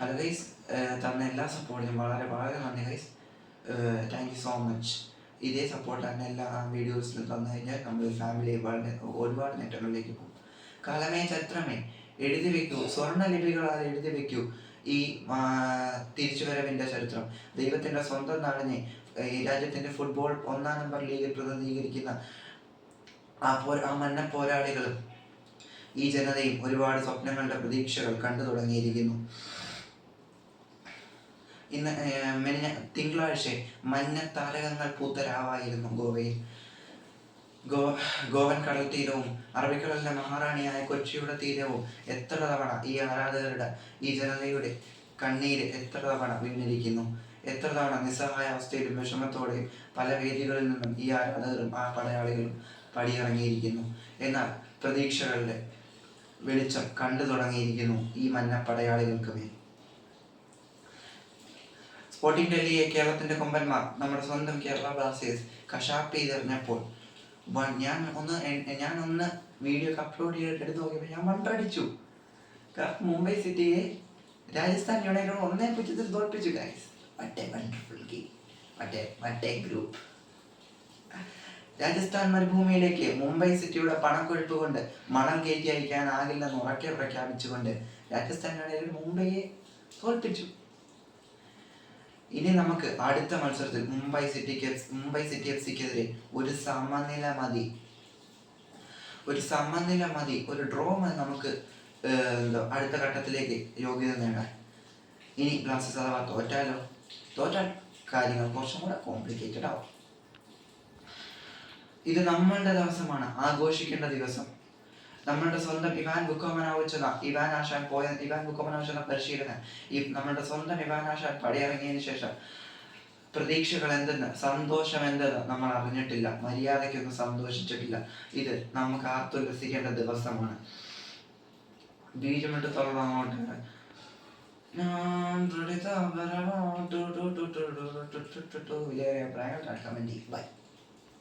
Hello guys തന്ന എല്ലാ സപ്പോർട്ടിനും വളരെ വളരെ നന്ദി guys thank you so much ഇതേ സപ്പോർട്ട് തന്നെ എല്ലാ വീഡിയോസിലും തന്നു കഴിഞ്ഞാൽ നമ്മൾ ഫാമിലി വളരെ ഒരുപാട് നേട്ടങ്ങളിലേക്ക് പോകും. കാലമേ ചരിത്രമേ എഴുതി വെക്കൂ. സ്വർണ ലിപികളാൽ എഴുതി വെക്കൂ. ഈ തിരിച്ചുവരവിന്റെ ചരിത്രം. ദൈവത്തിന്റെ സ്വന്തം നാടിനെ ഈ രാജ്യത്തിന്റെ ഫുട്ബോൾ ഒന്നാം നമ്പർ ലീഗിൽ പ്രതിനിധീകരിക്കുന്ന ആ പോ ആ മന്ന പോരാളികളും ഈ ജനതയും ഒരുപാട് സ്വപ്നങ്ങളുടെ പ്രതീക്ഷകൾ കണ്ടു തുടങ്ങിയിരിക്കുന്നു. ഇന്ന് മെന്ന തിങ്കളാഴ്ച മഞ്ഞ താരകങ്ങൾ പൂത്തരാവായിരുന്നു ഗോവയിൽ. ഗോ ഗോവൻ കടൽ തീരവും അറബിക്കടലിന്റെ മഹാറാണിയായ കൊച്ചിയുടെ തീരവും എത്ര തവണ ഈ ആരാധകരുടെ ഈ ജനതയുടെ കണ്ണീര് എത്ര തവണ വീണിരിക്കുന്നു? എത്ര തവണ നിസ്സഹായ അവസ്ഥയിലും വിഷമത്തോടെയും പല വേദികളിൽ നിന്നും ഈ ആരാധകരും ആ പടയാളികളും പടിയിറങ്ങിയിരിക്കുന്നു. എന്നാൽ പ്രതീക്ഷകളുടെ വെളിച്ചം കണ്ടു തുടങ്ങിയിരിക്കുന്നു ഈ മഞ്ഞ പടയാളികൾക്ക് മേൽ. സ്പോർട്ടിംഗ് ഡൽഹിയെ കേരളത്തിന്റെ കൊമ്പന്മാർ നമ്മുടെ സ്വന്തം കേരള ബ്ലാസ്റ്റേഴ്സ് കഷാപ്പ് ചെയ്തെറിഞ്ഞപ്പോൾ ഞാൻ ഒന്ന് ഞാൻ ഒന്ന് വീഡിയോ അപ്ലോഡ് ചെയ്തിട്ട് എടുത്ത് നോക്കിയപ്പോൾ ഞാൻ മണ്ടടിച്ചു കാരണം മുംബൈ സിറ്റിയെ രാജസ്ഥാൻ യുണൈറ്റഡ് ഒന്നേ പൂജ്യത്തിൽ തോൽപ്പിച്ചു ഗൈസ് മറ്റേ വണ്ടർഫുൾ ഗെയിം മറ്റേ മറ്റേ ഗ്രൂപ്പ് രാജസ്ഥാൻ മരുഭൂമിയിലേക്ക് മുംബൈ സിറ്റിയുടെ പണക്കൊഴുപ്പ് കൊണ്ട് മണം കയറ്റി അയക്കാനാകില്ലെന്ന് ഉറക്കെ പ്രഖ്യാപിച്ചുകൊണ്ട് രാജസ്ഥാൻ യുണൈറ്റഡ് മുംബൈയെ തോൽപ്പിച്ചു. ഇനി നമുക്ക് അടുത്ത മത്സരത്തിൽ മുംബൈ സിറ്റിക്ക് മുംബൈ സിറ്റി എഫ് സിക്കെതിരെ ഒരു സമനില മതി. ഒരു സമനില മതി. ഒരു ഡ്രോ മതി നമുക്ക് എന്തോ അടുത്ത ഘട്ടത്തിലേക്ക് യോഗ്യത നേടാൻ. ഇനി ബ്ലാസ്റ്റേഴ്സ് അഥവാ തോറ്റാലോ? തോറ്റാൽ കാര്യങ്ങൾ കുറച്ചും കൂടെ കോംപ്ലിക്കേറ്റഡ് ആവും. ഇത് നമ്മളുടെ ദിവസമാണ്. ആഘോഷിക്കേണ്ട ദിവസം. നമ്മളുടെ സ്വന്തം ഇവാൻ ബുക്കോമനാവുച്ചക ഇവാൻ ആശാൻ പോയ ഇവാൻ ബുക്കോമനാവുച്ച പരിശീലനം ഈ നമ്മളുടെ സ്വന്തം ഇവാൻ ആശാൻ പടയിറങ്ങിയതിന് ശേഷം പ്രതീക്ഷകൾ എന്തെന്ന് സന്തോഷം എന്തെന്ന് നമ്മൾ അറിഞ്ഞിട്ടില്ല മര്യാദയ്ക്കൊന്നും സന്തോഷിച്ചിട്ടില്ല ഇത് നമുക്ക് ആർത്തുല്ലസിക്കേണ്ട ദിവസമാണ് ബീജമിട്ട് തുടർന്നോട്ട് ബൈ